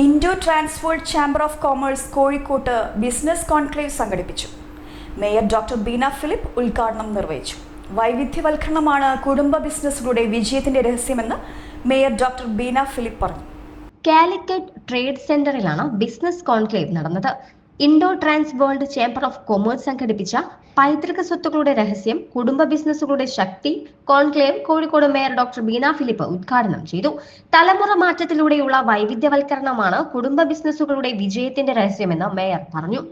Indo Transworld chamber of commerce കോഴിക്കോട്ട് business conclave സംഘടിപ്പിച്ചു. Mayor doctor Beena Philip ഉദ്ഘാടനം നിർവഹിച്ചു. വൈവിധ്യവൽക്കരണമാണ് കുടുംബ ബിസിനസ്സുകളുടെ വിജയത്തിന്റെ രഹസ്യമെന്ന് മേയർ ഡോക്ടർ ബീന ഫിലിപ്പ് പറഞ്ഞു. കാലിക്കറ്റ് ട്രേഡ് സെന്ററിലാണ് ബിസിനസ് കോൺക്ലേവ് നടന്നത്. Indo Transworld chamber of commerce സംഘടിപ്പിച്ച പൈതൃക സ്വത്തുക്കളുടെ രഹസ്യം കുടുംബ ബിസിനസ്സുകളുടെ ശക്തി conclave Kozhikode mayor doctor Beena Philip ഉദ്ഘാടനം ചെയ്തു. തലമുറ മാറ്റത്തിലൂടെയുള്ള വൈവിധ്യവൽക്കരണമാണ് കുടുംബ ബിസിനസ്സുകളുടെ വിജയത്തിന്റെ രഹസ്യമെന്ന് മേയർ പറഞ്ഞു.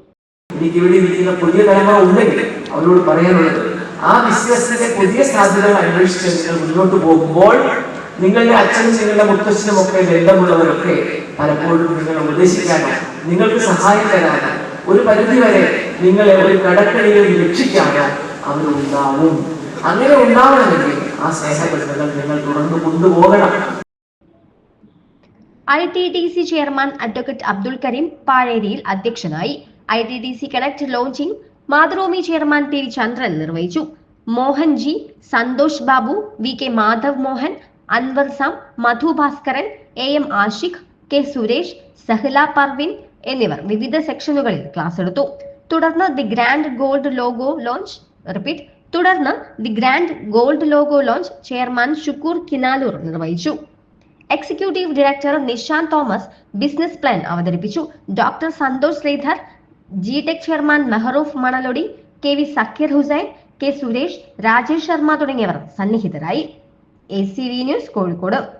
അവരോട് പറയാനുള്ളത് ആ ബിസിനസ്സിന്റെ പുതിയ സാധ്യതകൾ അന്വേഷിച്ച് നിങ്ങൾ മുന്നോട്ട് പോകുമ്പോൾ നിങ്ങളുടെ അച്ഛനും നിങ്ങളുടെ മുത്തച്ഛനും ഒക്കെ ബന്ധമുള്ളവരൊക്കെ പലപ്പോഴും നിങ്ങളെ ഉപദേശിക്കാനോ നിങ്ങൾക്ക് സഹായം തരാനോ ഒരു പരിധിവരെ നിങ്ങളെ ഒരു കടക്കണിയിൽ രക്ഷിക്കാനോ അവരുണ്ടാവും അങ്ങനെ ഉണ്ടാവണമെങ്കിൽ ആ സ്നേഹബന്ധങ്ങൾ നിങ്ങൾ തുടർന്ന് കൊണ്ടുപോകണം. I T D C chairman advocate Abdul Karim Pazheriyil അധ്യക്ഷനായി. I T D C connect launching Mathrubhumi chairman V Chandran നിർവഹിച്ചു. Mohanji Santhosh Babu V K Madhav Mohan Anvar Sam Madhu Bhaskaran A M Ashiq K Suresh Sahla Parvin എന്നിവർ വിവിധ സെക്ഷനുകളിൽ class എടുത്തു. തുടർന്ന് the grand gold logo launch repeat തുടർന്ന് the grand gold logo launch chairman Shukoor Kinalur നിർവഹിച്ചു. Executive director Nishanth Thomas business plan അവതരിപ്പിച്ചു. Doctor Santhosh Sreedhar G Tech chairman Mehroof Manalodi K V Zakir Hussain K Suresh Rajesh Sharma തുടങ്ങിയവർ സന്നിഹിതരായി. A C V news Kozhikode.